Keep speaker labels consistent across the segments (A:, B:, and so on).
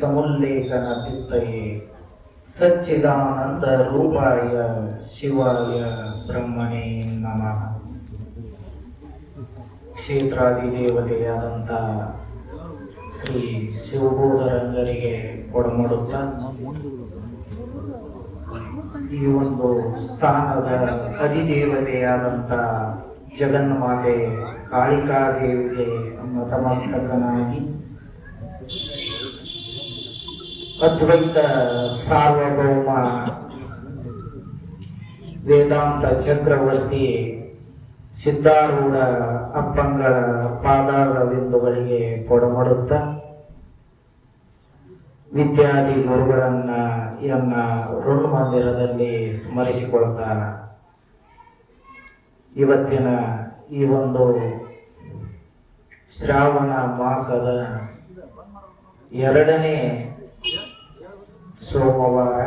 A: ಸಮುಲ್ಲೇಖನ ತಿತ್ತಯೇ ಸಚ್ಚಿದಾನಂದ ರೂಪಾಯ ಶಿವಾಯ ಬ್ರಹ್ಮಣೇ ನಮಃ. ಕ್ಷೇತ್ರಾದಿ ದೇವತೆಯಾದಂಥ ಶ್ರೀ ಶಿವಬೋಧರಂಗರಿಗೆ ಕೊಡಮಾಡುತ್ತಾ, ಈ ಒಂದು ಸ್ಥಾನದ ಅಧಿದೇವತೆಯಾದಂಥ ಜಗನ್ಮಾತೆ ಕಾಳಿಕಾದೇವಿಗೆ ನತಮಸ್ತಕನಾಗಿ ಅದ್ವೈತ ಸಾರ್ವಭೌಮ ವೇದಾಂತ ಚಕ್ರವರ್ತಿ ಸಿದ್ಧಾರೂಢ ಅಪ್ಪಂಗಳ ಪಾದಾರ ಬಿಂದುಗಳಿಗೆ ಕೊಡಮಾಡುತ್ತ ವಿದ್ಯಾದಿ ಗುರುಗಳನ್ನ ಎನ್ನ ಋಣ ಮಂದಿರದಲ್ಲಿ ಇವತ್ತಿನ ಈ ಒಂದು ಶ್ರಾವಣ ಮಾಸದ ಎರಡನೇ ಸೋಮವಾರ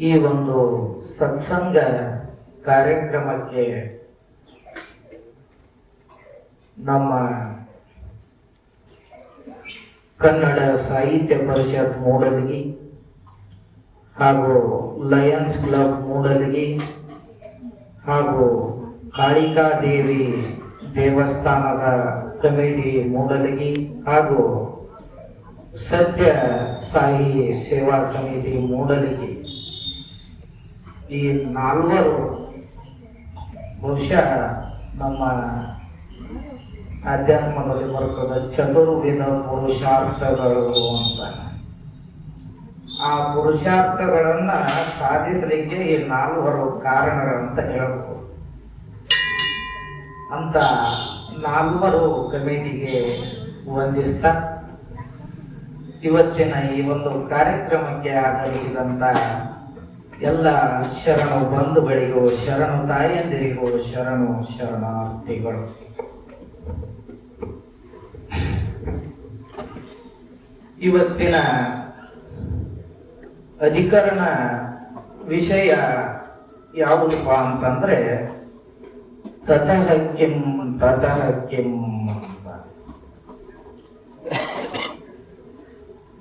A: ಈ ಒಂದು ಸತ್ಸಂಗ ಕಾರ್ಯಕ್ರಮಕ್ಕೆ ನಮ್ಮ ಕನ್ನಡ ಸಾಹಿತ್ಯ ಪರಿಷತ್ ಮೂಡಲಗಿ ಹಾಗೂ ಲಯನ್ಸ್ ಕ್ಲಬ್ ಮೂಡಲಗಿ ಹಾಗೂ ಕಾಳಿಕಾದೇವಿ ದೇವಸ್ಥಾನದ ಕಮಿಟಿ ಮೂಡಲಗಿ ಹಾಗೂ ಸತ್ಯ ಸಾಯಿ ಸೇವಾ ಸಮಿತಿ ಮೂಡಲಿಗೆ ಈ ನಾಲ್ವರು ಬಹುಶಃ ನಮ್ಮ ಅಧ್ಯಾತ್ಮದಲ್ಲಿ ಬರ್ತದೆ ಚತುರ್ವಿಧ ಪುರುಷಾರ್ಥಗಳು ಅಂತ. ಆ ಪುರುಷಾರ್ಥಗಳನ್ನು ಸಾಧಿಸಲಿಕ್ಕೆ ಈ ನಾಲ್ವರು ಕಾರಣಗಳಂತ ಹೇಳಬಹುದು ಅಂತ ನಾಲ್ವರು ಕಮಿಟಿಗೆ ವಂದಿಸ್ತಾ ಇವತ್ತಿನ ಈ ಒಂದು ಕಾರ್ಯಕ್ರಮಕ್ಕೆ ಆಗಮಿಸಿದಂತ ಎಲ್ಲ ಶರಣು ಬಂಧುಗಳಿಗೂ, ಶರಣು ತಾಯಂದಿರಿಗೂ ಶರಣು ಶರಣಾರ್ಥಿಗಳು. ಇವತ್ತಿನ ಅಧಿಕರಣ ವಿಷಯ ಯಾವುದಪ್ಪ ಅಂತಂದ್ರೆ, ತತಃ ಕಿಂ ತತಃ ಕಿಂ ಅಂತ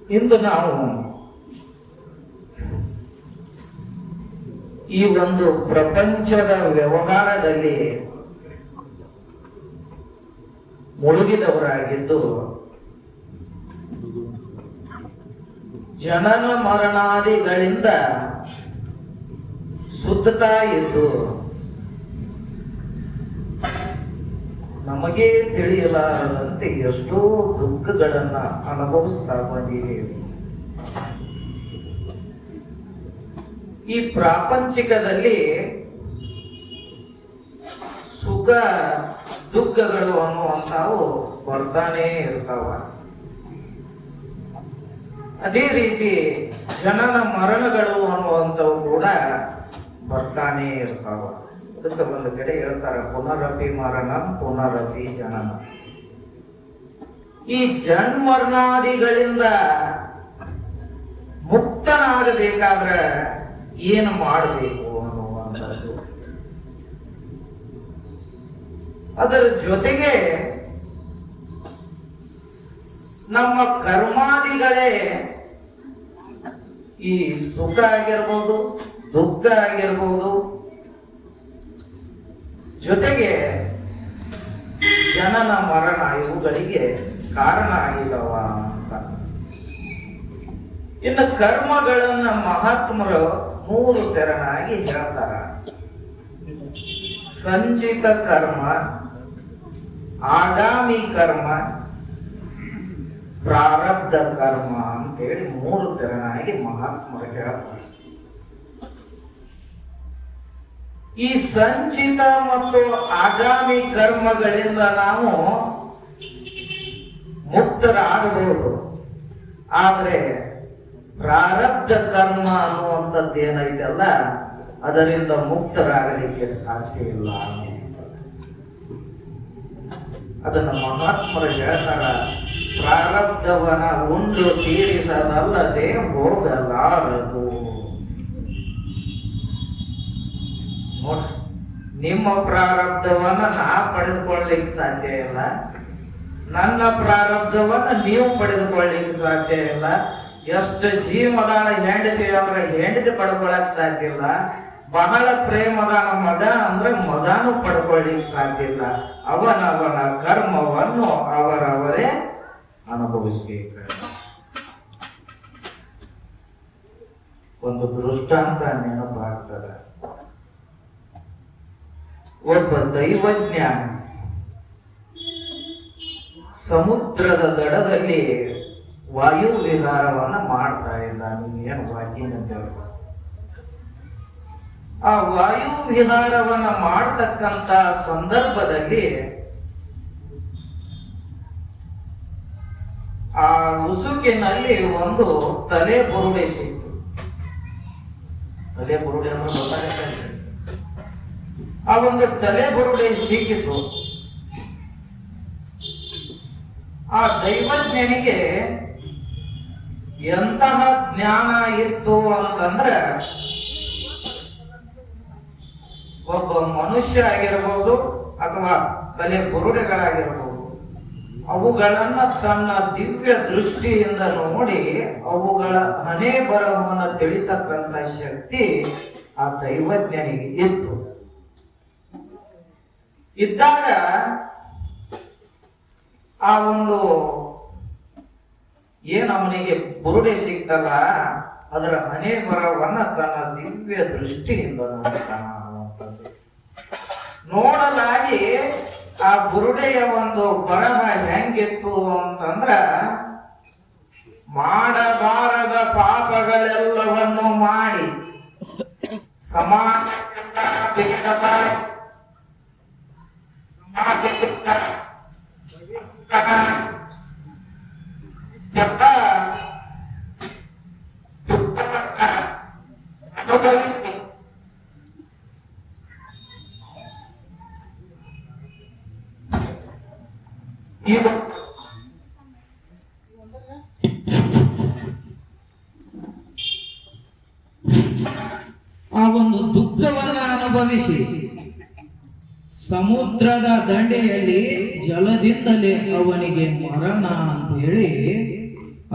A: ಇಂದು ನಾವು ಈ ಒಂದು ಪ್ರಪಂಚದ ವ್ಯವಹಾರದಲ್ಲಿ ಮುಳುಗಿದವರಾಗಿದ್ದು ಜನನ ಮರಣಾದಿಗಳಿಂದ ಸುತ್ತುತ್ತಾ ಇದ್ದು ನಮಗೆ ತಿಳಿಯಲಾರದಂತೆ ಎಷ್ಟೋ ದುಃಖಗಳನ್ನ ಅನುಭವಿಸ್ತಾ ಬಂದಿದೆ ಈ ಪ್ರಾಪಂಚಿಕದಲ್ಲಿ ಸುಖ, ದುಃಖಗಳು ಅನ್ನುವಂಥವು ಬರ್ತಾನೇ ಇರ್ತಾವ. ಅದೇ ರೀತಿ ಜನನ ಮರಣಗಳು ಅನ್ನುವಂಥವು ಕೂಡ ಬರ್ತಾನೇ ಇರ್ತಾವ. ಅದಕ್ಕೆ ಒಂದು ಕಡೆ ಹೇಳ್ತಾರೆ, ಪುನರಪಿ ಮರಣ, ಪುನರಪಿ ಜನನ. ಈ ಜನ್ಮರ್ಣಾದಿಗಳಿಂದ ಮುಕ್ತನಾಗಬೇಕಾದ್ರೆ ಏನು ಮಾಡಬೇಕು ಅನ್ನುವಂಥದ್ದು. ಅದರ ಜೊತೆಗೆ ನಮ್ಮ ಕರ್ಮಾದಿಗಳೇ ಈ ಸುಖ ಆಗಿರ್ಬೋದು, ದುಃಖ ಆಗಿರ್ಬೋದು ಜೊತೆಗೆ ಜನನ ಮರಣ ಇವುಗಳಿಗೆ ಕಾರಣ ಆಗಿಲ್ಲವ ಅಂತ. ಇನ್ನು ಕರ್ಮಗಳನ್ನ ಮಹಾತ್ಮರು ಮೂರು ತೆರನಾಗಿ ಹೇಳ್ತಾರ. ಸಂಚಿತ ಕರ್ಮ, ಆಗಾಮಿ ಕರ್ಮ, ಪ್ರಾರಬ್ಧ ಕರ್ಮ ಅಂತೇಳಿ ಮೂರು ತೆರನಾಗಿ ಮಹಾತ್ಮರು ಹೇಳ್ತಾರೆ. ಈ ಸಂಚಿತ ಮತ್ತು ಆಗಾಮಿ ಕರ್ಮಗಳಿಂದ ನಾವು ಮುಕ್ತರಾಗಬಹುದು. ಆದರೆ ಪ್ರಾರಬ್ಧ ಕರ್ಮ ಅನ್ನುವಂಥದ್ದು ಏನೈತಲ್ಲ, ಅದರಿಂದ ಮುಕ್ತರಾಗಲಿಕ್ಕೆ ಸಾಧ್ಯ ಇಲ್ಲ ಅದನ್ನು ಮಹಾತ್ಮರು ಹೇಳ್ತಾರ, ಪ್ರಾರಬ್ಧವನ ಉಂಡು ತೀರಿಸದಲ್ಲದೆ ಹೋಗಲಾರದು. ನಿಮ್ಮ ಪ್ರಾರಬ್ಧವನ್ನ ನಾ ಪಡೆದುಕೊಳ್ಳಿಕ್ ಸಾಧ್ಯ ಇಲ್ಲ. ನನ್ನ ಪ್ರಾರಬ್ಧವನ್ನ ನೀವು ಪಡೆದುಕೊಳ್ಳಿಕ್ ಸಾಧ್ಯ ಇಲ್ಲ. ಎಷ್ಟು ಜೀವದ ಹೆಂಡತಿ ಅಂದ್ರೆ ಹೆಂಡತಿ ಪಡ್ಕೊಳಕ್ ಸಾಧ್ಯ ಇಲ್ಲ. ಬಹಳ ಪ್ರೇಮದ ಮಗ ಅಂದ್ರೆ ಮಗನೂ ಪಡ್ಕೊಳ್ಳಿಕ್ ಸಾಧ್ಯ ಇಲ್ಲ. ಅವನವನ ಕರ್ಮವನ್ನು ಅವರವರೇ ಅನುಭವಿಸಬೇಕು. ಒಂದು ದೃಷ್ಟಾಂತ ನೆನಪಾಗ್ತದೆ. ಒಬ್ಬ ದೈವಜ್ಞ ಸಮುದ್ರದ ದಡದಲ್ಲಿ ವಾಯು ವಿಹಾರವನ್ನ ಮಾಡ್ತಾ ಇಲ್ಲ ಏನು ವಾಕ್ಯನ ಅಂತ. ಆ ವಾಯು ವಿಹಾರವನ್ನ ಮಾಡತಕ್ಕಂತ ಸಂದರ್ಭದಲ್ಲಿ ಆ ಉಸುಕಿನಲ್ಲಿ ಒಂದು ತಲೆ ಬುರುಡೆ ಸಿಕ್ತು. ತಲೆ ಬುರುಡೆ ಅಂದ್ರೆ ಗೊತ್ತಾಗತ್ತೆ. ಆ ಒಂದು ತಲೆ ಬುರುಡೆ ಸಿಕ್ಕಿತು. ಆ ದೈವಜ್ಞನಿಗೆ ಎಂತಹ ಜ್ಞಾನ ಇತ್ತು ಅಂತಂದ್ರೆ, ಒಬ್ಬ ಮನುಷ್ಯ ಆಗಿರಬಹುದು ಅಥವಾ ತಲೆ ಬುರುಡೆಗಳಾಗಿರಬಹುದು ಅವುಗಳನ್ನ ತನ್ನ ದಿವ್ಯ ದೃಷ್ಟಿಯಿಂದ ನೋಡಿ ಅವುಗಳ ಹಣೆ ಬರಹವನ್ನು ತಿಳಿತಕ್ಕಂಥ ಶಕ್ತಿ ಆ ದೈವಜ್ಞನಿಗೆ ಇತ್ತು. ಇದ್ದಾಗ ಆ ಒಂದು ಏನು ಅವನಿಗೆ ಬುರುಡೆ ಸಿಗ್ತಲ್ಲ, ಅದರ ಮನೆ ಬರವನ್ನ ತನ್ನ ದಿವ್ಯ ದೃಷ್ಟಿಯಿಂದ ನೋಡ್ತಾನ ನೋಡಲಾಗಿ ಆ ಬುರುಡೆಯ ಒಂದು ಬರಹ ಹೆಂಗಿತ್ತು ಅಂತಂದ್ರ, ಮಾಡಬಾರದ ಪಾಪಗಳೆಲ್ಲವನ್ನು ಮಾಡಿ ಸಮಾಜದಿಂದ
B: ಆ ಒಂದು ದುಃಖವನ್ನ ಅನುಭವಿಸಿ ಸಮುದ್ರದ ದಂಡೆಯಲ್ಲಿ ಜಲದಿಂದಲೇ ಅವನಿಗೆ ಮರಣ ಅಂತ ಹೇಳಿ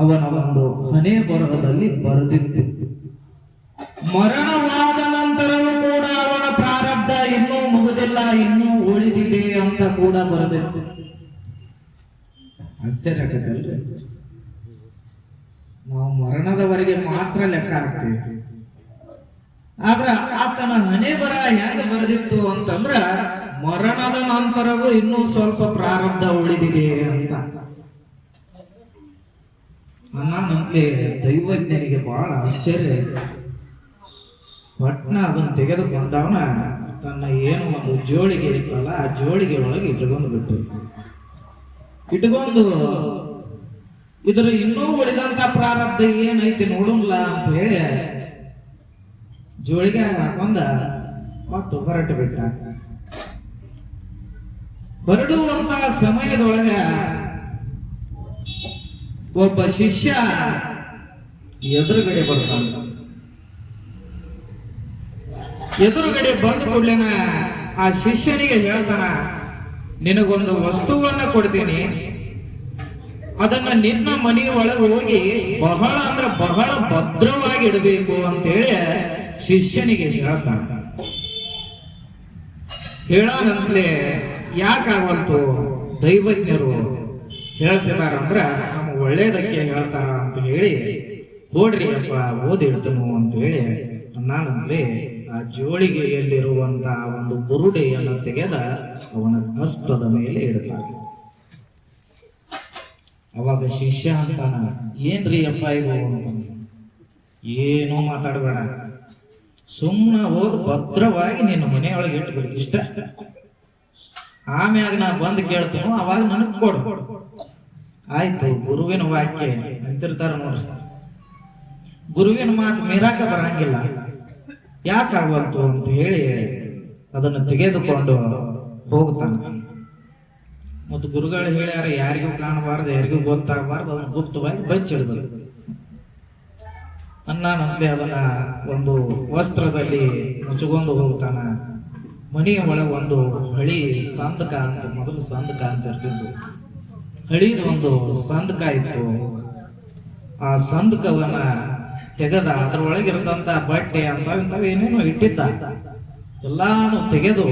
B: ಅವನ ಒಂದು ಹಣೆ ಬರಹದಲ್ಲಿ ಬರೆದಿತ್ತು. ಮರಣವಾದ ನಂತರವೂ ಕೂಡ ಅವನ ಪ್ರಾರಬ್ಧ ಇನ್ನೂ ಮುಗಿದಿಲ್ಲ, ಇನ್ನೂ ಉಳಿದಿದೆ ಅಂತ ಕೂಡ ಬರೆದಿತ್ತು. ಆಶ್ಚರ್ಯ ನಾವು ಮರಣದವರೆಗೆ ಮಾತ್ರ ಲೆಕ್ಕ ಹಾಕ್ತೀವಿ. ಆದ್ರ ಆತನ ಹಣೆ ಬರ ಹೆಂಗ ಬರೆದಿತ್ತು ಅಂತಂದ್ರ ಮರಣದ ನಂತರವೂ ಇನ್ನೂ ಸ್ವಲ್ಪ ಪ್ರಾರಬ್ಧ ಉಳಿದಿದೆ ಅಂತ. ನನ್ನಂತಲೇ ದೈವಜ್ಞನಿಗೆ ಬಹಳ ಆಶ್ಚರ್ಯ ಆಯ್ತು. ಪಟ್ನ ಅದನ್ನ ತೆಗೆದುಕೊಂಡವನ ತನ್ನ ಏನು ಒಂದು ಜೋಳಿಗೆ ಇತ್ತಲ್ಲ, ಆ ಜೋಳಿಗೆ ಒಳಗೆ ಇಟ್ಕೊಂಡು ಬಿಟ್ಟು ಇಟ್ಕೊಂಡು ಇದರ ಇನ್ನೂ ಉಳಿದಂತ ಪ್ರಾರಬ್ಧ ಏನೈತಿ ನೋಡೋಣ ಅಂತ ಹೇಳಿ ಜೋಳಿಗೆ ಹಾಕೊಂಡ ಮತ್ತು ಹೊರಟು ಬಿಟ್ಟ. ಹೊರಡುವಂತ ಸಮಯದೊಳಗ ಒಬ್ಬ ಶಿಷ್ಯ ಎದುರುಗಡೆ ಬರ್ತಾನ. ಎದುರುಗಡೆ ಬಂದ ಕೂಡ್ಲೇನ ಆ ಶಿಷ್ಯನಿಗೆ ಹೇಳ್ತಾನ, ನಿನಗೊಂದು ವಸ್ತುವನ್ನ ಕೊಡ್ತೀನಿ. ಅದನ್ನ ನಿನ್ನ ಮನೆಯ ಒಳಗೆ ಹೋಗಿ ಬಹಳ ಅಂದ್ರೆ ಬಹಳ ಭದ್ರವಾಗಿ ಇಡಬೇಕು ಅಂತೇಳಿ ಶಿಷ್ಯನಿಗೆ ಹೇಳ್ತಾನ. ಹೇಳಾನಂತಲೇ ಯಾಕಾಗಲ್ತು ದೈವಜ್ಞರು ಹೇಳ್ತಿದಾರಂದ್ರ ನಮ್ಮ ಒಳ್ಳೇದಕ್ಕೆ ಹೇಳ್ತಾರ ಅಂತ ಹೇಳಿ ಓಡ್ರಿ ಅಪ್ಪ ಓದಿ ಇಡ್ತನು ಅಂತ ಹೇಳಿ ನಾನಂದ್ರೆ ಆ ಜೋಳಿಗೆಯಲ್ಲಿರುವಂತ ಒಂದು ಬುರುಡೆಯನ್ನು ತೆಗೆದ ಅವನ ಹಸ್ತದ ಮೇಲೆ ಇಡ್ತಾನೆ ಅವಾಗ ಶಿಷ್ಯ ಅಂತಾನ, ಏನ್ರಿ ಅಪ್ಪ ಇದು. ಏನೂ ಮಾತಾಡಬೇಡ. ಸುಮ್ಮನೆ ಹೋದ್ ಭದ್ರವಾಗಿ ನಿನ್ನ ಮನೆಯೊಳಗೆ ಇಟ್ಬಿಡಿ, ಇಷ್ಟ. ಆಮ್ಯಾಗ ನಾ ಬಂದು ಕೇಳ್ತೇನೆ ಅವಾಗ ನನಗ್ ಕೊಡು. ಆಯ್ತು, ಗುರುವಿನ ವಾಕ್ಯ ಅಂತಿರ್ತಾರ ನೋಡ್ರಿ. ಗುರುವಿನ ಮಾತು ಮೀರಾಕ ಬರಂಗಿಲ್ಲ. ಯಾಕಾಗವಂತು ಅಂತ ಹೇಳಿ ಅದನ್ನು ತೆಗೆದುಕೊಂಡು ಹೋಗ್ತಾನೆ. ಮತ್ತು ಗುರುಗಳು ಹೇಳ್ಯಾರ, ಯಾರಿಗೂ ಕಾಣಬಾರ್ದು, ಯಾರಿಗೂ ಗೊತ್ತಾಗಬಾರ್ದು, ಅದನ್ನು ಗುಪ್ತವಾಗಿ ಬಚ್ಚಿಡ್ದು ಅನ್ನಾನಂತೆ ಅದನ್ನ ಒಂದು ವಸ್ತ್ರದಲ್ಲಿ ಮುಚ್ಚಿಕೊಂಡು ಹೋಗ್ತಾನ. ಮನೆಯ ಒಳಗೆ ಒಂದು ಹಳಿ ಸಂದಕ ಅಂತ, ಮೊದಲು ಸಂದಕ ಅಂತ ಇರ್ತಿದ್ದು ಹಳಿದ ಒಂದು ಸಂದಕ ಇತ್ತು. ಆ ಸಂದಕವನ್ನ ತೆಗೆದ ಅದ್ರೊಳಗಿರದಂತ ಬಟ್ಟೆ ಅಂತ ಇಂಥವು ಏನೇನೋ ಇಟ್ಟಿದ್ದ. ಎಲ್ಲಾನು ತೆಗೆದು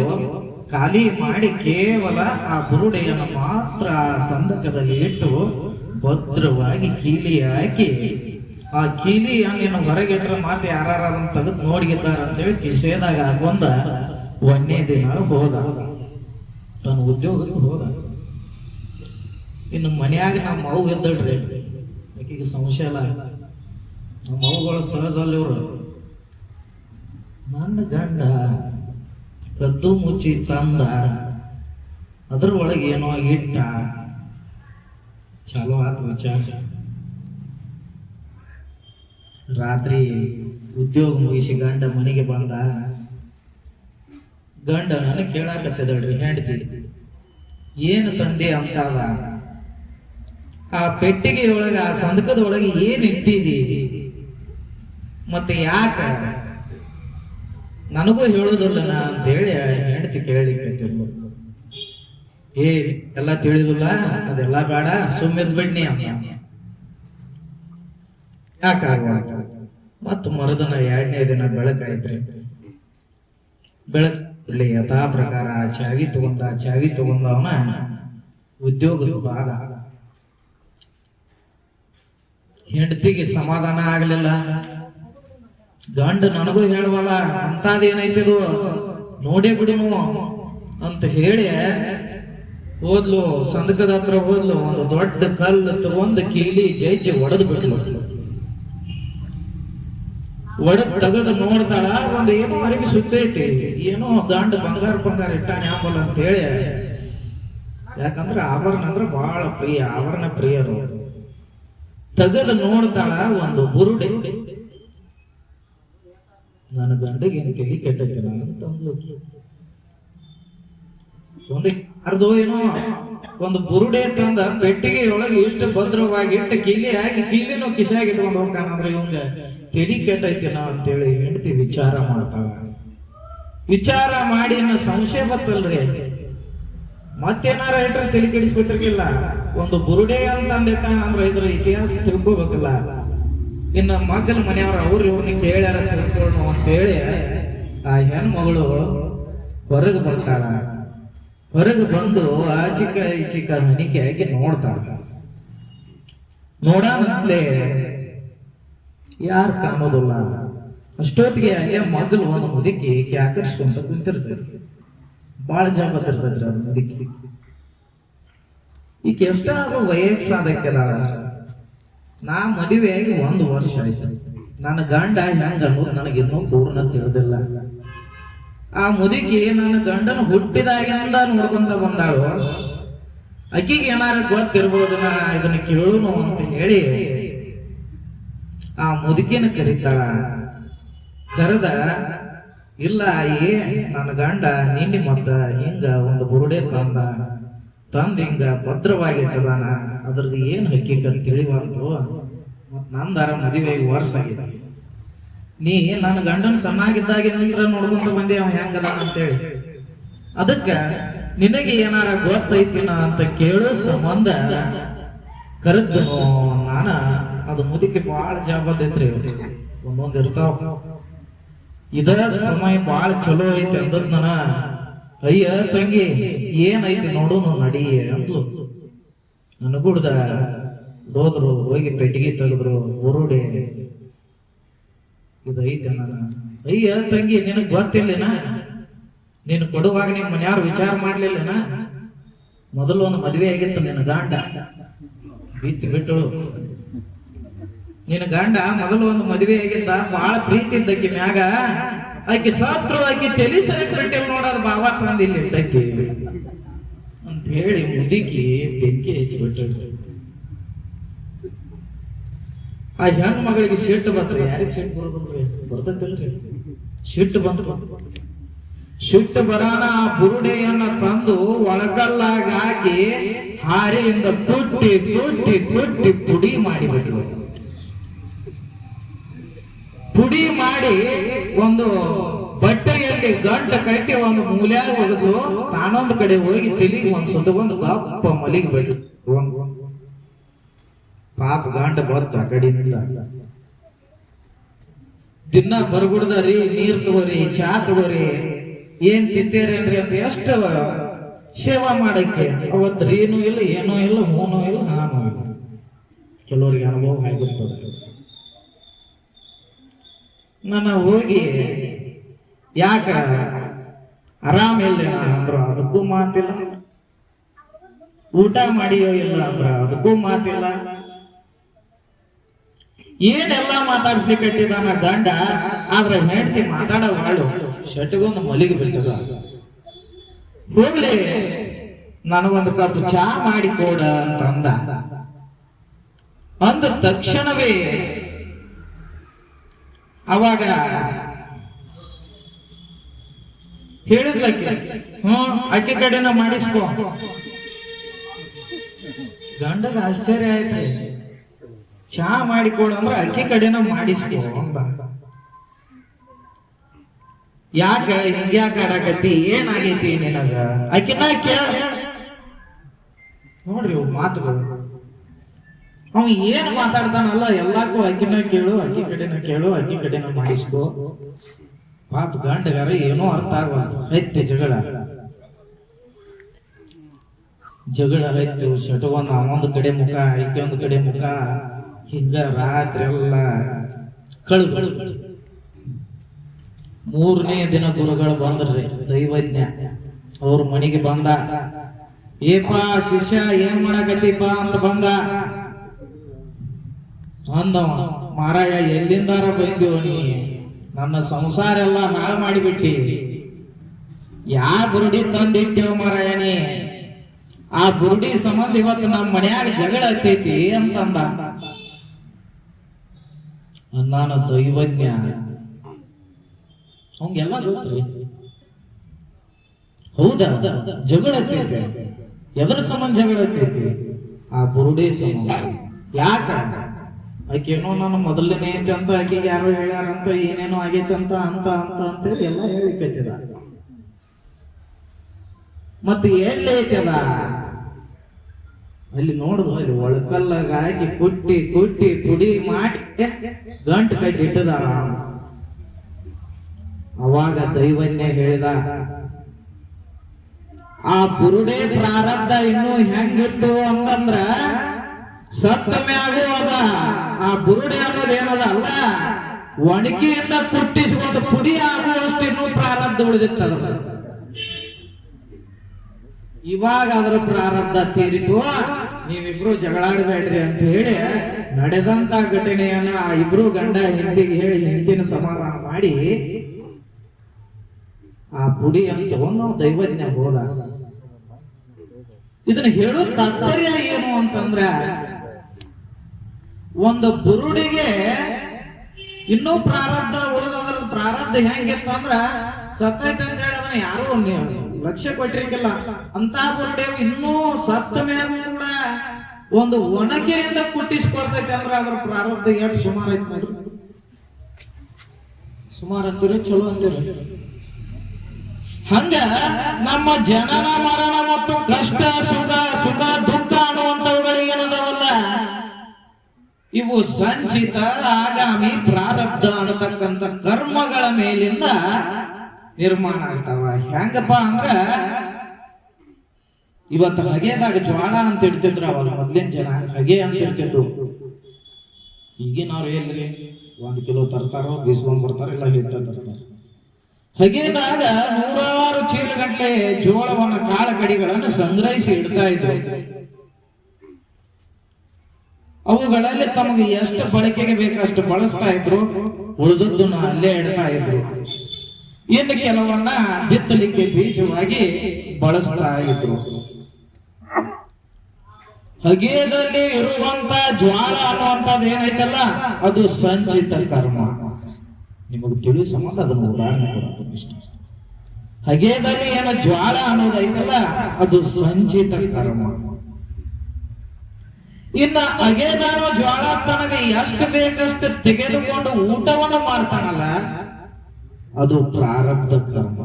B: ಖಾಲಿ ಮಾಡಿ ಕೇವಲ ಆ ಬುರುಡೆಯನ್ನು ಮಾತ್ರ ಆ ಸಂದಕದಲ್ಲಿ ಇಟ್ಟು ಭದ್ರವಾಗಿ ಕೀಲಿ ಹಾಕಿ, ಆ ಕೀಲಿ ಹಂಗೇನು ಹೊರಗಿಟ್ರೆ ಮಾತು ಯಾರು ತೆಗೆದು ನೋಡಿಗಿದ್ದಾರೆ ಅಂತೇಳಿ ಕಿಸೆದಾಗ ಹಾಕೊಂಡ ಒಂದೇ ದಿನ ಹೋದ. ತನ್ನ ಉದ್ಯೋಗಕ್ಕೆ ಹೋದ. ಇನ್ನು ಮನ್ಯಾಗ ನಮ್ಮ ಮಗು ಎದ್ದಳ್ರಿ ಆಕಿಗೆ ಸಂಶಯ ಇಲ್ಲ. ನಮ್ಮ ಮಗುಗಳು ಸಹಜ ಅಲ್ಲಿವ್ರು ನನ್ನ ಗಂಡ ಕದ್ದು ಮುಚ್ಚಿ ತಂದ. ಅದ್ರ ಒಳಗೆ ಏನೋ ಇಟ್ಟ. ಚಲೋ ಆತು ವಿಚಾರ ರಾತ್ರಿ ಉದ್ಯೋಗ ಮುಗಿಸಿ ಗಂಡ ಮನೆಗೆ ಬಂದ. ಗಂಡ ಕೇಳಾಕತ್ತೆ ಕೇಳಾಕತ್ತದಳ್ರಿ ಹೆಂಡತಿ ಏನು ತಂದೆ ಅಂತಾವ? ಆ ಪೆಟ್ಟಿಗೆಯೊಳಗ, ಆ ಸಂದಕದೊಳಗೆ ಏನ್ ಇಟ್ಟಿದಿ? ಮತ್ತೆ ಯಾಕ? ನನಗೂ ಹೇಳುದಿಲ್ಲ ನಾ ಅಂತ ಹೇಳಿ ಹೆಂಡತಿ ಕೇಳಲಿಕ್ಕೆ ಏ, ಎಲ್ಲ ತಿಳಿದಿಲ್ಲ, ಅದೆಲ್ಲ ಬೇಡ ಸುಮ್ಮಿದ್ ಅಮ್ಮ. ಯಾಕಾಗ ಮತ್ತ ಮರದನ ಎರಡನೇ ದಿನ ಬೆಳಕಾಯ್ತ್ರಿ. ಬೆಳಕ್ ಇಲ್ಲಿ ಯಥಾ ಪ್ರಕಾರ ಚಾವಿ ತಗೊಂಡ, ಚಾವಿ ತಗೊಂಡವನ ಉದ್ಯೋಗದ ಭಾಗ. ಹೆಂಡತಿಗೆ ಸಮಾಧಾನ ಆಗ್ಲಿಲ್ಲ. ಗಂಡ ನನಗೂ ಹೇಳುವಲ್ಲ ಅಂತದೇನೈತಿದು ನೋಡೇ ನೋ ಅಂತ ಹೇಳಿ ಹೋದ್ಲು, ಸಂದಕದ ಹತ್ರ ಹೋದ್ಲು, ಒಂದು ದೊಡ್ಡ ಕಲ್ಲು ತಗೊಂಡು ಕೀಲಿ ಜೈಜಿ ಒಡೆದು ಬಿಟ್ಲು. ಒಡೆದ್ ತೆಗೆದು ನೋಡ್ತಾಳ, ಒಂದು ಏನೋ ಅರಿವಿ ಸುತ್ತೈತಿ ಏನೋ ಗಂಡ ಬಂಗಾರ ಬಂಗಾರ ಇಟ್ಟಾನೆ ಆಂಬಲ್ ಅಂತ ಹೇಳಿ. ಯಾಕಂದ್ರೆ ಆಭರಣ ಬಹಳ ಪ್ರಿಯ, ಆಭರಣ ಪ್ರಿಯರು. ತೆಗೆದು ನೋಡ್ತಾಳ ಒಂದು ಬುರುಡೆ. ನನ್ನ ಗಂಡಗೆ ಏನು ತಲೆ ಕೆಟ್ಟೈತಿಲ್ಲ ಅಂತ ಒಂದು ಒಂದು ಅರ್ಧೋ ಏನೋ ಒಂದು ಬುರುಡೆ ತಂದ ಪೆಟ್ಟಿಗೆ ಒಳಗೆ ಇಷ್ಟು ಭದ್ರವಾಗಿ ಇಟ್ಟು ಕಿಲ್ಲಿ ಹಾಕಿ ಕಿಲ್ಲಿನೂ ಕಿಸಾಗಿ ಇಟ್ಕೊಂಡು ಹೋಗ್ತಾನಂದ್ರೆ ಇವಂಗ ತಲಿ ಕೆಟ್ಟೈತಿನ ಅಂತೇಳಿ ಹೆಂಡತಿ ವಿಚಾರ ಮಾಡ್ತಾಳ. ವಿಚಾರ ಮಾಡಿ ಅನ್ನೋ ಸಂಶಯ ಬತ್ತಲ್ರಿ. ಮತ್ತೇನಾರ ಇಟ್ರೆ ತಲೆ ಕೆಡಿಸ್ಬೇಕಿರ್ಲಿಲ್ಲ ಒಂದು ಬುರುಡೆ ಅಂತಂದಿಟ್ಟ ಅಂದ್ರೆ ಇದ್ರ ಇತಿಹಾಸ ತಿಳ್ಕೋಬೇಕಲ್ಲ. ಇನ್ನ ಮಗನ ಮನೆಯವ್ರ ಅವ್ರು ಇವ್ರನ್ನ ಕೇಳ್ಯಾರ ತಿಳ್ಕೊಳ್ಳೋಣ ಅಂತೇಳಿ ಆ ಹೆಣ್ಮಗಳು ಹೊರಗೆ ಬರ್ತಾಳ. ಹೊರಗೆ ಬಂದು ಆ ಚಿಕ್ಕ ಈ ಚಿಕ್ಕ ಮನಿಕೆ ಆಗಿ ನೋಡ್ತಾಳ ನೋಡಾನಂತಲೇ ಯಾರು ಕಾಮೋದಿಲ್ಲ. ಅಷ್ಟೊತ್ತಿಗೆ ಅಲ್ಲೇ ಮಗಲು ಒಂದು ಮುದುಕಿ ಈಕೆ ಆಕರ್ಷಿಕೊಂತ ಕುಂತಿರ್ತೈತಿ ಬಹಳ ಜಂಬತ್ ಇರ್ತೈತ್ರಿ ಅದು ಮುದುಕಿ. ಈಕೆ ಎಷ್ಟಾದ್ರೂ ವಯಸ್ಸಾದಕ್ಕೆಲ್ಲ ನಾ ಮದುವೆಯಾಗಿ ಒಂದು ವರ್ಷ ಆಯ್ತು. ನನ್ನ ಗಂಡ ಹೆಂಗ ಅನ್ನೋದು ಇನ್ನೂ ಪೂರ್ಣ ತಿಳಿದಿಲ್ಲ. ಆ ಮುದುಕಿ ನನ್ನ ಗಂಡನ ಹುಟ್ಟಿದಾಗಿಂದ ನೋಡ್ಕೊಂತ ಬಂದಾಳು. ಅಕ್ಕಿಗೆ ಏನಾರ ಗೊತ್ತಿರ್ಬೋದು, ನಾ ಇದನ್ನ ಕೇಳುನು ಅಂತ ಹೇಳಿ ಆ ಮುದುಕಿನ ಕರೀತಾಳ ಕರೆದ, ಇಲ್ಲ ಏ ನನ್ನ ಗಂಡ ನಿನ್ನೆ ಮತ್ತ ಹಿಂಗ ಒಂದು ಬುರುಡೆ ತಂದ ತಂದ ಹಿಂಗ ಭದ್ರವಾಗಿ ಇಟ್ಟದಾನ ಅದ್ರದ್ದು ಏನ್ ಹಕ್ಕಿಕ್ಕ ತಿಳಿವಂತು ಮತ್ ನಂದಾರ ಮದುವೆ ವರ್ಷ ಆಗಿದೆ. ನೀ ನನ್ನ ಗಂಡನ ಸಣ್ಣಾಗಿದ್ದಾಗಿನಿಂದ ನೋಡ್ಕೊಂತ ಬಂದೆ ಅವ ಹೆಂಗದ ಅಂತೇಳಿ. ಅದಕ್ಕ ನಿನಗೆ ಏನಾರ ಗೊತ್ತೈತಿನ ಅಂತ ಕೇಳೋ ಸಂಬಂಧ ಕರೆದ್ದು ನಾನ ಅದು ಮುದಕ್ಕೆ ಬಾಳ ಐತ್ರಿ ಒಂದೊಂದ್ ಇರ್ತಾವ. ಇದ ಸಮಯ ಬಾಳ ಚಲೋ ಐತಿ ಅಂದದ್ ನಾನ, ಅಯ್ಯ ತಂಗಿ, ಏನೈತಿ ನೋಡುನು ನಡಿ ಅಂದ್ಲು. ನನಗುಡ್ದ ಹೋದ್ರು, ಹೋಗಿ ಪೆಟ್ಟಿಗೆ ತೆಗೆದ್ರು, ಬುರುಡೆ ಇದೈತೆ ನಾನು ಅಯ್ಯ, ತಂಗಿ, ನಿನಗ್ ಗೊತ್ತಿಲ್ಲನ? ನೀನು ಕೊಡುವಾಗ ನಿಮ್ ಮನ್ಯಾರು ವಿಚಾರ ಮಾಡ್ಲಿಲ್ಲನ? ಮೊದಲು ಒಂದು ಮದ್ವೆ ಆಗಿತ್ತು ನಿನ್ನ ಗಾಂಡ. ಬಿತ್ತು ಬಿಟ್ಟಳು ನಿನ್ನ ಗಂಡ ಮೊದಲು ಒಂದು ಮದುವೆ ಆಗಿದ್ದ ಬಹಳ ಪ್ರೀತಿ ಇದ್ದಕ್ಕಿ ಮ್ಯಾಗ. ಆಕಿ ಶಾಸ್ತ್ರ ಆಕಿ ತಲಿ ಸರಿಸ್ಬಿಟ್ಟೆ ನೋಡೋದು ಬಾವ ತಂದು ಇಲ್ಲಿ ಇಟ್ಟೈತಿ. ಅಂತ ಹೇಳಿ ಮುದುಕಿ ಬೆಂಕಿ ಹಚ್ಚಿಬಿಟ್ಟಳು ಆ ಹೆಣ್ಣು ಮಗಳಿಗೆ ಸಿಟ್ಟು ಬಂತ್ರಿ ಯಾರಿಗೆ ಸಿಟ್ಟು ಬರೋದಿಲ್ರಿ ಬರ್ತೈತಿಲ್ರಿ ಸಿಟ್ಟು ಬಂತು. ಸಿಟ್ಟು ಬರಾನ ಬುರುಡೆಯನ್ನ ತಂದು ಒಳಗಲ್ಲಾಗ ಹಾಕಿ ಹಾರೆಯಿಂದ ಕುಟ್ಟಿ ಕುಟ್ಟಿ ಕುಟ್ಟಿ ಪುಡಿ ಮಾಡಿ ಮಾಡಿಬಿಟ್ರು ಪುಡಿ ಮಾಡಿ ಒಂದು ಬಟ್ಟೆಯಲ್ಲಿ ಗಂಟ ಕಟ್ಟಿ ಒಂದು ಮೂಲ್ಯಾಗ ಒಗೆದು ತಾನೊಂದು ಕಡೆ ಹೋಗಿ ತಿಳಿ ಒಂದು ಸುತ್ತ ಒಂದು ಗಪ್ಪ ಮಲಿಗೆ ಬಿಟ್ಟು ಪಾಪ ಗಂಡ ಬತ್ತ ಆ ಕಡೆಯಿಂದ ದಿನ ರೀ ನೀರ್ ತಗೋರಿ, ಚಾ ತಗೋರಿ, ಏನ್ ತಿಂತೀರೇನ್ರಿ ಅಂತ ಎಷ್ಟ ಸೇವಾ ಮಾಡಕ್ಕೆ? ಅವತ್ ರೀನು ಇಲ್ಲ, ಏನೂ ಇಲ್ಲ, ಹೂನು ಇಲ್ಲ, ಹಾನು ಇಲ್ಲ. ಕೆಲವರಿಗೆ ಅನುಭವ ಆಗಿರ್ತದೆ. ನನ್ನ ಹೋಗಿ ಯಾಕ ಆರಾಮ ಇಲ್ಲ ಅಂದ್ರ ಅದಕ್ಕೂ ಮಾತಿಲ್ಲ. ಊಟ ಮಾಡಿಯೋ ಇಲ್ಲ ಅಂದ್ರ ಅದಕ್ಕೂ ಮಾತಿಲ್ಲ. ಏನೆಲ್ಲ ಮಾತಾಡ್ಸ್ಲಿಕ್ಕಟ್ಟಿದಾನ ಗಂಡ, ಆದ್ರೆ ಹೆಂಡತಿ ಮಾತಾಡೋ ಹಾಳು ಶೆಟ್ಗೊಂದು ಮಲಿಗೆ ಹೋಗ್ಲಿ ನನಗೊಂದು ಕಪ್ ಚಾ ಮಾಡಿ ಕೊಡ ಅಂತ ಅಂದ ಅಂದ ತಕ್ಷಣವೇ ಅವಾಗ ಹೇಳಿದ್ಲಕ್ಕೆ ಹ್ಮ್ ಅಕ್ಕಿ ಕಡೆನ ಮಾಡಿಸ್ಕೊ. ಗಂಡಗ ಆಶ್ಚರ್ಯ ಆಯ್ತು. ಚಾ ಮಾಡಿಕೊಳ್ಳು ಅಂದ್ರೆ ಅಕ್ಕಿ ಕಡೆನ ಮಾಡಿಸ್ಕೊ. ಅಂತ ಯಾಕ ಹಿಂಗ್ಯಾಕ ಆಡಕತ್ತಿ? ಏನಾಗೈತಿ ನಿನಗ? ಅಕ್ಕಿನ ಕೇಳ. ನೋಡ್ರಿ ಇವ್ ಮಾತುಗಳು. ಅವ ಏನ್ ಮಾತಾಡ್ತಾನಲ್ಲ ಎಲ್ಲಾಕು ಅಕ್ಕಿನ ಕೇಳು ಅಕ್ಕಿ ಕಡೆನ ಕೇಳು ಅಕ್ಕಿ ಕಡೆನ ಮಾಡಿಸ್ಕೊ. ಪಾಪ ಗಂಡಗಾರ ಏನೋ ಅರ್ಥ ಆಗಲ್ಲ. ಐತೆ ಜಗಳ. ಜಗಳ ಆಯ್ತು ಶಟವನ್ನ ಅವೊಂದು ಕಡೆ ಮುಖ ಅಕ್ಕಿ ಒಂದು ಕಡೆ ಮುಖ. ಹಿಂಗ ರಾತ್ರಿ ಎಲ್ಲ ಕಳು ಮೂರನೇ ದಿನ ಗುರುಗಳು ಬಂದ್ರಿ ದೈವಜ್ಞ. ಅವ್ರ ಮನೆಗೆ ಬಂದ. ಏಪಾ ಶಿಷ್ಯ, ಏನ್ ಮಾಡಕತ್ತೀಪ ಅಂತ ಬಂದ. ಅಂದವ, ಮಾರಾಯ, ಎಲ್ಲಿಂದಾರ ಬಂದಿವ ನೀ? ನನ್ನ ಸಂಸಾರ ಎಲ್ಲ ಹಾಳು ಮಾಡಿಬಿಟ್ಟಿ. ಯಾ ಬುರುಡಿ ತಂದಿಟ್ಟೇವ ಮಾರಾಯಣಿ? ಆ ಬುರುಡಿ ಸಂಬಂಧ ಇವತ್ತು ನಮ್ಮ ಮನ್ಯಾಗ ಜಗಳ ಹತ್ತೈತಿ ಅಂತಂದ. ನಾನು ದೈವಜ್ಞ ಅವಂಗೆಲ್ಲ ಗೊತ್ತ್ರಿ ಹೌದಾ? ಜಗಳ ಎದರ ಸಂಬಂಧ ಜಗಳ ಹತ್ತೈತಿ ಆ ಬುರುಡೆ ಸಂಬಂಧ. ಯಾಕ? ಆಕೆನೋ ನಾನು ಮೊದಲನೇ ಅಂತ ಆಕೆಗೆ ಯಾರು ಹೇಳ್ಯಾರಂತ, ಏನೇನೋ ಆಗೈತಂತ, ಅಂತ ಅಂತ ಅಂತ ಅಂತೇಳಿ ಎಲ್ಲ ಹೇಳಿಕತ್ತಿದ. ಮತ್ತೆ ಎಲ್ಲಿ ಐತದ? ಅಲ್ಲಿ ನೋಡುದು, ಅಲ್ಲಿ ಒಳಕಲ್ಲಾಗ ಹಾಕಿ ಕುಟ್ಟಿ ಕುಟ್ಟಿ ಪುಡಿ ಮಾಡಿ ಗಂಟು ಕಟ್ಟಿ ಇಟ್ಟದ ಅವಾಗ ದೈವನ್ಯ ಹೇಳಿದ, ಆ ಬುರುಡೆ ಪ್ರಾರಬ್ಧ ಇನ್ನೂ ಹೆಂಗಿತ್ತು ಅಂತಂದ್ರ ಸತ್ತ ಮ್ಯಾಗೂ ಅದ. ಆ ಬುರುಡೆ ಅನ್ನೋದು ಏನದ ಅಲ್ಲ? ಒಣಕಿಯಿಂದ ಕುಟ್ಟಿಸಿಕೊಂಡು ಪುಡಿ ಆಗುವಷ್ಟು ಇನ್ನೂ ಪ್ರಾರಬ್ಧ ಉಳಿದಿತ್ತದ. ಇವಾಗ ಅದರ ಪ್ರಾರಬ್ಧ ತೀರಿತು. ನೀವಿಬ್ರು ಜಗಳಾಡಬೇಡ್ರಿ ಅಂತ ಹೇಳಿ ನಡೆದಂತ ಘಟನೆಯನ್ನ ಆ ಇಬ್ರು ಗಂಡ ಹಿಂದಿಗೆ ಹೇಳಿ ಹಿಂದಿನ ಸಮಾಧಾನ ಮಾಡಿ ಆ ಪುಡಿ ಅಂತ ಒಂದು ದೈವಜ್ಞ ಹೋದ ಇದನ್ನ ಹೇಳೋ ತಾತ್ಪರ್ಯ ಏನು ಅಂತಂದ್ರ ಒಂದು ಬುರುಡಿಗೆ ಇನ್ನೂ ಪ್ರಾರಬ್ಧ ಉಳಿದದ್ರ ಪ್ರಾರಬ್ಧ ಹೆಂಗಿತ್ತಂದ್ರ ಸತ್ತೈತೆ ಅಂತ ಹೇಳಿ ಅದನ್ನ ಯಾರು ನೀವು ಲಕ್ಷ್ಯ ಕೊಟ್ಟಿರ್ಕಿಲ್ಲ ಅಂತ ಗುರುದೇವ್ ಇನ್ನೂ ಸತ್ತ ಮೇಲೆ ಕೂಡ ಒಂದು ಒಣಕೆಯಿಂದ ಕುಟ್ಟಿಸ್ಕೊಳ್ತೈತೆ ಅಂದ್ರ ಅದ್ರ ಪ್ರಾರಬ್ಧ ಎಷ್ಟು ಸುಮಾರು ಐತಿ ಸುಮಾರು ಅಂತೀರಿ, ಚಲೋ ಅಂತೀರಿ. ಹಂಗ ನಮ್ಮ ಜನನ ಮರಣ ಮತ್ತು ಕಷ್ಟ, ಸುಖ ಸುಖ, ದುಃಖ ಇವು ಸಂಚಿತ ಆಗಾಮಿ ಪ್ರಾರಬ್ಧ ಅನ್ನತಕ್ಕಂಥ ಕರ್ಮಗಳ ಮೇಲಿಂದ ನಿರ್ಮಾಣ ಆಗ್ತಾವ. ಹೆಂಗಪ್ಪ ಅಂದ್ರ, ಇವತ್ತು ಹಗೆದಾಗ ಜ್ವಾಳ ಅಂತ ಇಡ್ತಿದ್ರು ಅವಾಗ. ಮೊದ್ಲಿನ ಜನ ಹಗೆ ಅಂತ ಇರ್ತಿದ್ರು ಈಗಿನವ್ರು ಎಲ್ಲಿ? ಒಂದ್ ಕಿಲೋ ತರ್ತಾರೋ ಬೀಸ್ಕೊಂಡ್ ಬರ್ತಾರ ಇಲ್ಲ ಹಿಟ್ಟ ತರ್ತಾರ. ಹಗೆದಾಗ ನೂರಾರು ಚೀಲಗಟ್ಟಲೆ ಜೋಳವನ್ನ ಕಾಳ ಕಡಿಗಳನ್ನು ಸಂಗ್ರಹಿಸಿ ಇಡ್ತಾ ಇದ್ರು. ಅವುಗಳಲ್ಲಿ ತಮಗೆ ಎಷ್ಟು ಬಳಕೆಗೆ ಬೇಕಷ್ಟು ಬಳಸ್ತಾ ಇದ್ರು ಉಳಿದದ್ದನ್ನ ಅಲ್ಲೇ ಇಡ್ತಾ ಇದ್ರು. ಇನ್ನು ಕೆಲವನ್ನ ಬಿತ್ತಲಿಕ್ಕೆ ಬೀಜವಾಗಿ ಬಳಸ್ತಾ ಇದ್ರು. ಹಗೆಯದಲ್ಲಿ ಇರುವಂತ ಜ್ವಾಲ ಅನ್ನುವಂಥದ್ದು ಏನೈತಲ್ಲ, ಅದು ಸಂಚಿತ ಕರ್ಮ. ನಿಮಗೆ ಸಂಬಂಧ ಅದನ್ನು ಉದಾಹರಣೆ ಹಗೆಯದಲ್ಲಿ ಏನೋ ಜ್ವಾಲ ಅನ್ನೋದೈತಲ್ಲ, ಅದು ಸಂಚಿತ ಕರ್ಮ. ಇನ್ನ ಅಗೆದಾನೋ ಜ್ವಾಳ ತನಗೆ ಎಷ್ಟು ಬೇಕಷ್ಟು ತೆಗೆದುಕೊಂಡು ಊಟವನ್ನು ಮಾಡ್ತಾನಲ್ಲ, ಅದು ಪ್ರಾರಬ್ಧ ಕರ್ಮ.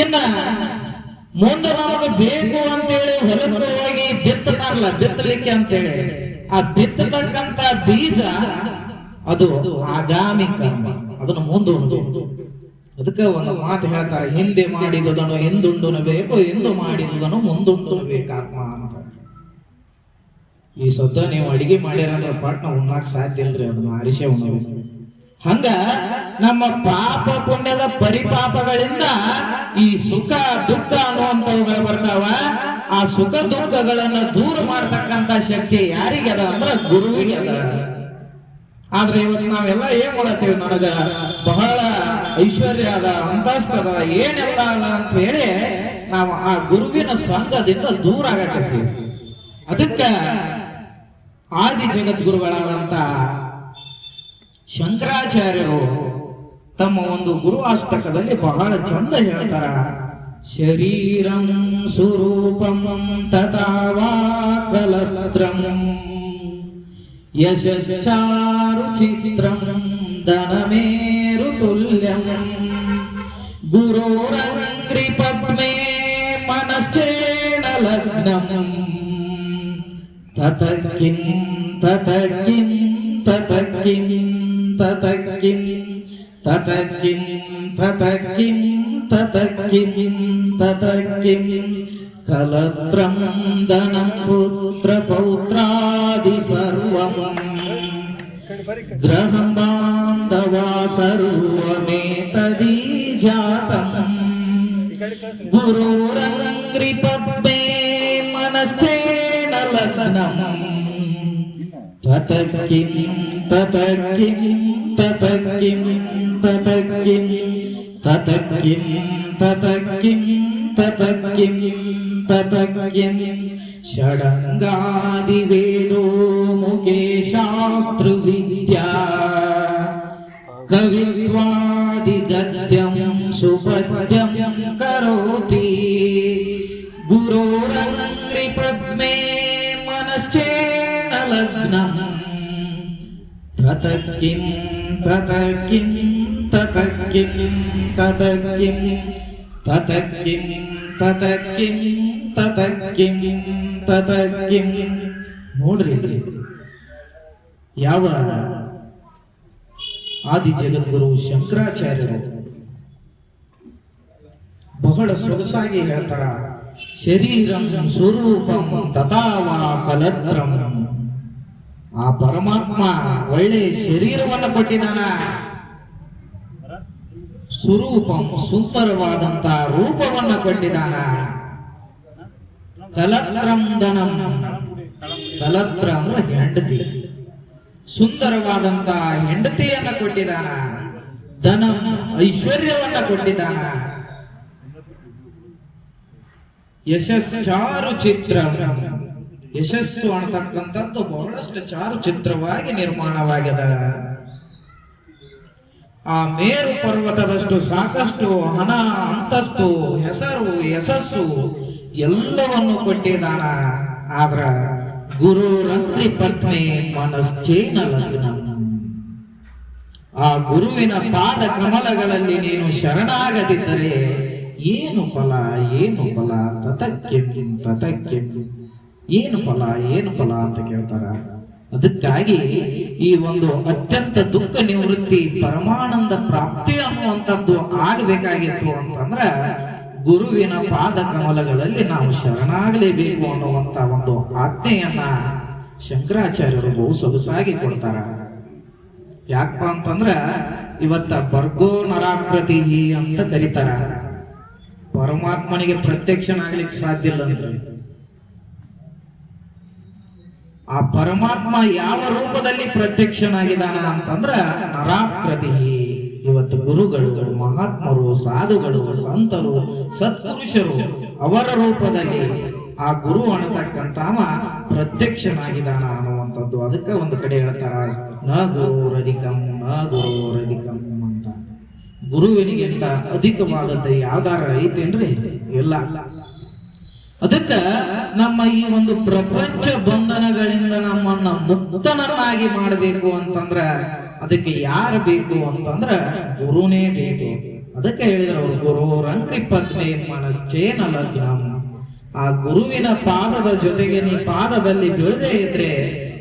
B: ಇನ್ನ ಮುಂದೆ ನಮಗೆ ಬೇಕು ಅಂತೇಳಿ ಹೊಲಕ್ಕೆ ಹೋಗಿ ಬಿತ್ತತಾರಲ್ಲ, ಬಿತ್ತಲಿಕ್ಕೆ ಅಂತೇಳಿ, ಆ ಬಿತ್ತತಕ್ಕಂತ ಬೀಜ ಅದು ಆಗಾಮಿ ಕರ್ಮ. ಅದನ್ನು ಮುಂದೂಡುದು ಅದಕ್ಕೆ ಒಂದು ಮಾತು ಹೇಳ್ತಾರೆ, ಹಿಂದೆ ಮಾಡಿದುದನ್ನು ಹಿಂದುಂಡುನು ಬೇಕು ಎಂದು ಮಾಡಿದುದನ್ನು ಮುಂದುಂಡು ಬೇಕಾತ್ಮ ಅಂತ ಈ ಸದ್ದ ನೀವು ಅಡಿಗೆ ಮಾಡಿರಂದ್ರ ಪಟ್ನ ಉಣ್ಣಾಕ್ ಸಾಧ್ಯ ಇಲ್ರಿ ಅದನ್ನ ಅರಿಶೆ ಉಣ್ಣ ಹಂಗ ನಮ್ಮ ಪಾಪ ಪುಣ್ಯದ ಪರಿಪಾಪಗಳಿಂದ ಈ ಸುಖ, ದುಃಖ ಅನ್ನುವಂಥವುಗಳು ಬರ್ತಾವ. ಆ ಸುಖ, ದುಃಖಗಳನ್ನ ದೂರ ಮಾಡ್ತಕ್ಕಂತ ಶಕ್ತಿ ಯಾರಿಗೆ ಅದ ಅಂದ್ರ ಗುರುವಿಗೆ ಅದ. ಆದ್ರೆ ಇವತ್ತು ನಾವೆಲ್ಲ ಏನ್ ಮಾಡತ್ತೀವಿ ನನಗ? ಬಹಳ ಐಶ್ವರ್ಯ ಅದ ಅಂತಸ್ತದ ಏನೆಲ್ಲ ಅದ ಅಂತ ಹೇಳಿ ನಾವು ಆ ಗುರುವಿನ ಸಂಘದಿಂದ ದೂರ ಆಗತ್ತೀವಿ ಅದಕ್ಕ ಆದಿ ಜಗದ್ಗುರುಗಳಾದಂತ ಶಂಕರಾಚಾರ್ಯರು ತಮ್ಮ ಒಂದು ಗುರು ಅಷ್ಟಕದಲ್ಲಿ ಬಹಳ ಚಂದ ಹೇಳ್ತಾರ. ಶರೀರಂ ಸ್ವರೂಪಂ ತಥಾವಾ ಕಲತ್ರಂ ಯಶಶ್ಚಾರು ಚಿತ್ರಂ ದನಮೇರು ತುಲ್ಯಂ ಗುರೋರಂಗ್ರಿ ಪದ್ಮೇ ಮನಶ್ಚೇನ ಲಗ್ನಂ ತತ ಕಿಂ ತತ ಕಿಂ ತತ ಕಿಂ ತತ ಕಿಂ ತತ ಕಿಂ ತತ ಕಿಂ ತತ ಕಿಂ ತತ ಕಿಂ ಕಲತ್ರಂ ಧನಂ ಪುತ್ರ ಪೌತ್ರಾದಿ ಸರ್ವಂ ಗ್ರಹಂ ಬಾಂಧವಾ ಸರ್ವಮೇತದೀ लग्नम् तत किं तत किं तत किं तत किं तत किं तत किं तत किं तत किं षडङ्गादिवेदो मुखे शास्त्रविद्या कविविवादिदम्यम् सुपद्यं करोति गुरोरङ्ग्रिपद्मे ಲಗ್ನಂ ತತ ಕಿಂ ತತ ಕಿಂ ತತ ಕಿಂ ತತ ಕಿಂ ತತ ಕಿಂ ತತ ಕಿಂ ತತ ಕಿಂ ತತ ಕಿಂ ನೋಡ್ರಿ ಯಾವ ಆದಿ ಜಗದ್ಗುರು ಶಂಕರಾಚಾರ್ಯರು ಬಹಳ ಸೊಗಸಾಗಿ ಹೇಳ್ತಾರ ಶರೀರಂ ಸ್ವರೂಪಂ ತಥಾವಾ ಕಲತ್ರಂ ಆ ಪರಮಾತ್ಮ ಒಳ್ಳೆ ಶರೀರವನ್ನ ಕೊಟ್ಟಿದ್ದಾನ. ಸ್ವರೂಪಂ ಸುಂದರವಾದಂತ ರೂಪವನ್ನ ಕೊಟ್ಟಿದ್ದಾನ. ಕಲತ್ರಂ ದನಂ. ಕಲತ್ರ ಅಂದ್ರೆ ಹೆಂಡತಿ. ಸುಂದರವಾದಂತ ಹೆಂಡತಿಯನ್ನ ಕೊಟ್ಟಿದ್ದಾನ. ಧನ ಐಶ್ವರ್ಯವನ್ನ ಕೊಟ್ಟಿದ್ದಾನ. ಯಶಸ್ಚಾರು ಚಿತ್ರ ಯಶಸ್ಸು ಅನ್ನತಕ್ಕಂಥದ್ದು ಬಹಳಷ್ಟು ಚಾರು ಚಿತ್ರವಾಗಿ ನಿರ್ಮಾಣವಾಗಿದೆ. ಆ ಮೇರು ಪರ್ವತದಷ್ಟು ಸಾಕಷ್ಟು ಹಣ, ಅಂತಸ್ತು, ಹೆಸರು, ಯಶಸ್ಸು ಎಲ್ಲವನ್ನು ಕೊಟ್ಟಿದ್ದಾನ. ಆದ್ರ ಗುರು ರಂಗ್ರಿ ಪತ್ನಿ ಮನಶ್ಚೇನ ಲಗ್ನ ಆ ಗುರುವಿನ ಪಾದ ಕಮಲಗಳಲ್ಲಿ ನೀನು ಶರಣಾಗದಿದ್ದರೆ ಏನು ಫಲ ಏನು ಫಲ? ತತಕ್ಕೆ ತತಕ್ಕೆ ಏನು ಫಲ ಏನು ಫಲ ಅಂತ ಕೇಳ್ತಾರ? ಅದಕ್ಕಾಗಿ ಈ ಒಂದು ಅತ್ಯಂತ ದುಃಖ ನಿವೃತ್ತಿ ಪರಮಾನಂದ ಪ್ರಾಪ್ತಿ ಅನ್ನುವಂಥದ್ದು ಆಗಬೇಕಾಗಿತ್ತು ಅಂತಂದ್ರ ಗುರುವಿನ ಪಾದ ಕಮಲಗಳಲ್ಲಿ ನಾವು ಶರಣಾಗಲೇಬೇಕು ಅನ್ನುವಂತ ಒಂದು ಆಜ್ಞೆಯನ್ನ ಶಂಕರಾಚಾರ್ಯರು ಬಹು ಸೊಗಸಾಗಿ ಕೊಡ್ತಾರ. ಯಾಕಪ್ಪ ಅಂತಂದ್ರ ಇವತ್ತ ಬರ್ಗೋ ನರಾಕೃತಿ ಅಂತ ಕರೀತಾರ. ಪರಮಾತ್ಮನಿಗೆ ಪ್ರತ್ಯಕ್ಷನಾಗ್ಲಿಕ್ಕೆ ಸಾಧ್ಯ ಇಲ್ಲ ಅಂದ್ರೆ. ಆ ಪರಮಾತ್ಮ ಯಾವ ರೂಪದಲ್ಲಿ ಪ್ರತ್ಯಕ್ಷನಾಗಿದ್ದಾನ ಅಂತಂದ್ರ ನರಾಕೃತಿ. ಇವತ್ತು ಗುರುಗಳು, ಮಹಾತ್ಮರು, ಸಾಧುಗಳು, ಸಂತರು, ಸತ್ಪುರುಷರು ಅವರ ರೂಪದಲ್ಲಿ ಆ ಗುರು ಅನ್ನತಕ್ಕಂತಾವ ಪ್ರತ್ಯಕ್ಷನಾಗಿದ್ದಾನ ಅನ್ನುವಂಥದ್ದು. ಅದಕ್ಕೆ ಒಂದು ಕಡೆ ಹೇಳ್ತಾರ, ನ ಗುರುರಧಿಕಂ ನ ಗುರುರಧಿಕಂ ಅಂತ. ಗುರುವಿನಿಗಿಂತ ಅಧಿಕವಾದದ್ದು ಯಾವ್ದಾರ ಐತೇನ್ರಿ? ಇಲ್ಲ. ಅದಕ್ಕ ನಮ್ಮ ಈ ಒಂದು ಪ್ರಪಂಚ ಬಂಧನಗಳಿಂದ ನಮ್ಮನ್ನ ಮುಕ್ತನನ್ನಾಗಿ ಮಾಡಬೇಕು ಅಂತಂದ್ರ ಅದಕ್ಕೆ ಯಾರು ಬೇಕು ಅಂತಂದ್ರ ಗುರುನೇ ಬೇಕು. ಅದಕ್ಕೆ ಹೇಳಿದ್ರು ಗುರು, ರಂಗ್ರಿ ಪತ್ನಿ ಮನಸ್ಸೇನ ಲಗ್ನಂ ಆ ಗುರುವಿನ ಪಾದದ ಜೊತೆಗೆ ನೀ ಪಾದದಲ್ಲಿ ಬೆಳೆದೇ ಇದ್ರೆ,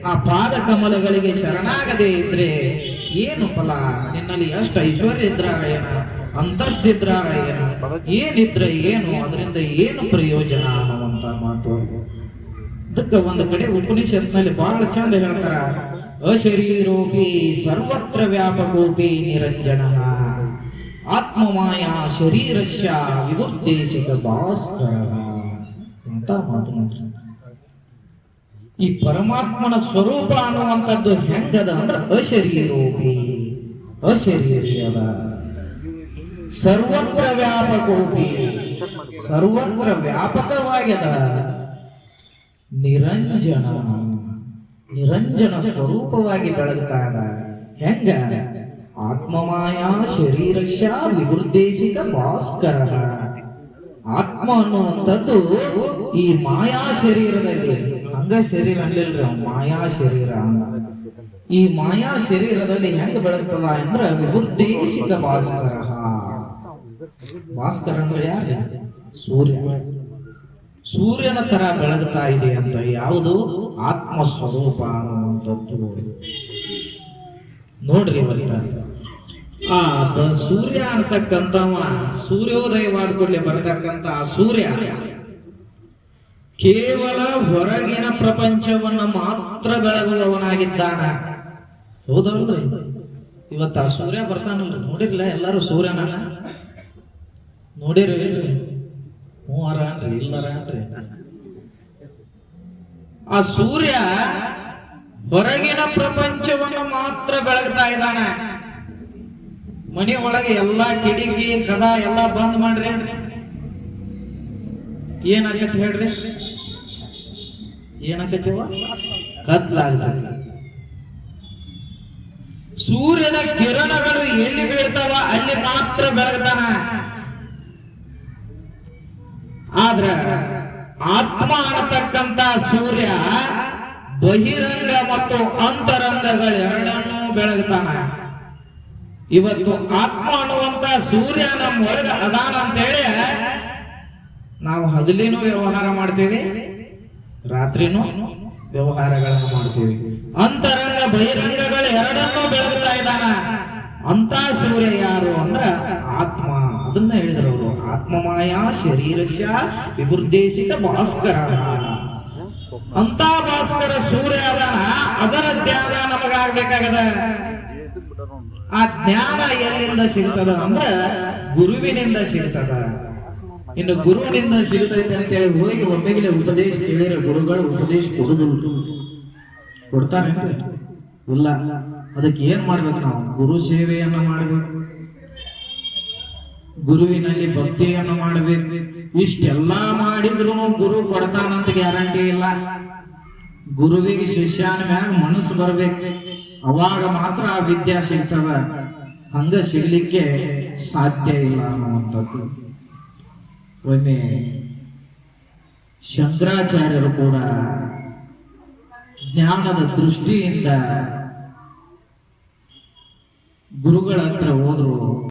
B: ಆ ಪಾದ ಕಮಲಗಳಿಗೆ ಶರಣಾಗದೇ ಇದ್ರೆ ಏನು ಫಲ? ನಿನ್ನಲ್ಲಿ ಎಷ್ಟು ಐಶ್ವರ್ಯ ಇದ್ರಾಗ ಏನ? ಅಂತಸ್ತಿದ್ರಾಗ ಏನು ಏನಿದ್ರ ಏನು, ಅದರಿಂದ ಏನು ಪ್ರಯೋಜನ ಅನ್ನುವಂತ ಮಾತು ಅದಕ್ಕೆ ಒಂದು ಕಡೆ ಉಪನಿಷತ್ನಲ್ಲಿ ಬಹಳ ಚಂದ ಹೇಳ್ತಾರ, ಅಶರೀರೋಪಿ ಸರ್ವತ್ರ ವ್ಯಾಪಕೋಪಿ ನಿರಂಜನ, ಆತ್ಮಮಾಯ ಶರೀರಶ್ಯ ವಿವರ್ದೇಶಿಕ ಭಾಸ್ಕರ ಅಂತ ಮಾತು ಈ ಪರಮಾತ್ಮನ ಸ್ವರೂಪ ಅನ್ನುವಂಥದ್ದು ಹೆಂಗದ ಅಂದ್ರೆ ಅಶರೀರೋಪಿ ಅಶರೀರಿ ಅದ ಸರ್ವತ್ರ ವ್ಯಾಪಕೋಪಿ. ಸರ್ವತ್ರ ವ್ಯಾಪಕವಾಗ್ಯದ ನಿರಂಜನ. ನಿರಂಜನ ಸ್ವರೂಪವಾಗಿ ಬೆಳಗ್ತಾದ ಹೆಂಗ? ಆತ್ಮಮಾಯ ಶರೀರಶ ವಿವೃದ್ದೇಶಿಕ ಭಾಸ್ಕರ. ಆತ್ಮ ಅನ್ನುವಂಥದ್ದು ಈ ಮಾಯಾ ಶರೀರದಲ್ಲಿ. ಹಂಗ ಶರೀರ ಮಾಯಾ ಶರೀರ. ಈ ಮಾಯಾ ಶರೀರದಲ್ಲಿ ಹೆಂಗ್ ಬೆಳಗ್ತದ ಅಂದ್ರ ವಿವೃದ್ದೇಶಿಕ ಭಾಸ್ಕರ. ಭಾಸ್ಕರ ಅಂದ್ರೆ ಯಾರು? ಸೂರ್ಯ ಸೂರ್ಯನ ತರ ಬೆಳಗ್ತಾ ಇದೆ ಅಂತ ಯಾವುದು? ಆತ್ಮ ಸ್ವರೂಪ ಅನ್ನುವಂಥದ್ದು. ನೋಡ್ರಿ ಇವತ್ತ ಆ ಸೂರ್ಯ ಅಂತಕ್ಕಂಥವ, ಸೂರ್ಯೋದಯವಾದ ಕೂಡಲೇ ಬರತಕ್ಕಂತ ಆ ಸೂರ್ಯ ಕೇವಲ ಹೊರಗಿನ ಪ್ರಪಂಚವನ್ನ ಮಾತ್ರ ಬೆಳಗುವವನಾಗಿದ್ದಾನ. ಹೌದೌದು ಇವತ್ತ ಆ ಸೂರ್ಯ ಬರ್ತಾನಲ್ಲ ನೋಡಿರ್ಲ? ಎಲ್ಲರೂ ಸೂರ್ಯನನ್ನ? ನೋಡಿರಿ ಮೂವರ ಅನ್ರಿ ಇಲ್ಲರ ಅನ್ರಿ. ಆ ಸೂರ್ಯ ಹೊರಗಿನ ಪ್ರಪಂಚವನ್ನು ಮಾತ್ರ ಬೆಳಗ್ತಾ ಇದ್ದಾನೆ. ಮನೆ ಒಳಗೆ ಎಲ್ಲಾ ಕಿಟಕಿ ಕದ ಎಲ್ಲಾ ಬಂದ್ ಮಾಡ್ರಿ. ಏನಾಗತ್ತೆ ಹೇಳ್ರಿ? ಏನಾಗತ್ತೀವ ಕತ್ಲಾಗ್ತದೆ. ಸೂರ್ಯನ ಕಿರಣಗಳು ಎಲ್ಲಿ ಬೀಳ್ತಾವ ಅಲ್ಲಿ ಮಾತ್ರ ಬೆಳಗ್ತಾನ. ಆದ್ರ ಆತ್ಮ ಅನ್ನತಕ್ಕಂತ ಸೂರ್ಯ ಬಹಿರಂಗ ಮತ್ತು ಅಂತರಂಗಗಳೆರಡನ್ನೂ ಬೆಳಗ್ತಾನ. ಇವತ್ತು ಆತ್ಮ ಅನ್ನುವಂತ ಸೂರ್ಯ ನಮ್ಮ ಒಳಗ ಅದಾನ ಅಂತೇಳಿ ನಾವು ಹಗಲಿನೂ ವ್ಯವಹಾರ ಮಾಡ್ತೀವಿ, ರಾತ್ರಿನೂ ವ್ಯವಹಾರಗಳನ್ನು ಮಾಡ್ತೀವಿ. ಅಂತರಂಗ ಬಹಿರಂಗಗಳು ಎರಡನ್ನೂ ಬೆಳಗ್ತಾ ಇದ್ದಾನ. ಅಂತ ಸೂರ್ಯ ಯಾರು ಅಂದ್ರ ಆತ್ಮ. ಅದನ್ನ ಹೇಳಿದ್ರು ಆತ್ಮಮಾಯ ಶರೀರಶ ವಿಭುರ್ದೇಶಿತ ಭಾಸ್ಕರ ಅಂತ ಭಾಸ್ಕರ ಸೂರ್ಯ ಅದ ಅದರ ಧ್ಯಾನ ನಮಗಾಗಬೇಕಾಗದ? ಆ ಜ್ಞಾನ ಎಲ್ಲಿಂದ ಸಿಗ್ತದ ಅಂದ್ರ ಗುರುವಿನಿಂದ ಸಿಗ್ತದ. ಇನ್ನು ಗುರುವಿನಿಂದ ಸಿಗ್ತೈತೆ ಅಂತೇಳಿ ಹೋಗಿ ಒಮ್ಮೆಗಿಲೆ ಉಪದೇಶ ಕೇಳಿದ್ರೆ ಗುರುಗಳು ಉಪದೇಶ ಕೊಡುದುಂಟು ಕೊಡ್ತಾರೆ ಇಲ್ಲ. ಅದಕ್ಕೆ ಏನ್ ಮಾಡ್ಬೇಕು ನಾವು? ಗುರು ಸೇವೆಯನ್ನ ಮಾಡ್ಬೇಕು. ಗುರುವಿನಲ್ಲಿ ಭಕ್ತಿಯನ್ನು ಮಾಡಬೇಕು. ಇಷ್ಟೆಲ್ಲ ಮಾಡಿದ್ರು ಗುರು ಕೊಡ್ತಾನಂತ ಗ್ಯಾರಂಟಿ ಇಲ್ಲ. ಗುರುವಿಗೆ ಶಿಷ್ಯನ ಮ್ಯಾಗ ಮನಸ್ಸು ಬರ್ಬೇಕು. ಅವಾಗ ಮಾತ್ರ ಆ ವಿದ್ಯಾ ಸಿಗ್ತದ. ಹಂಗ ಸಿಗ್ಲಿಕ್ಕೆ ಸಾಧ್ಯ ಇಲ್ಲ ಅನ್ನುವಂಥದ್ದು. ಒಮ್ಮೆ ಶಂಕರಾಚಾರ್ಯರು ಕೂಡ ಜ್ಞಾನದ ದೃಷ್ಟಿಯಿಂದ ಗುರುಗಳ ಹತ್ರ ಹೋದ್ರು.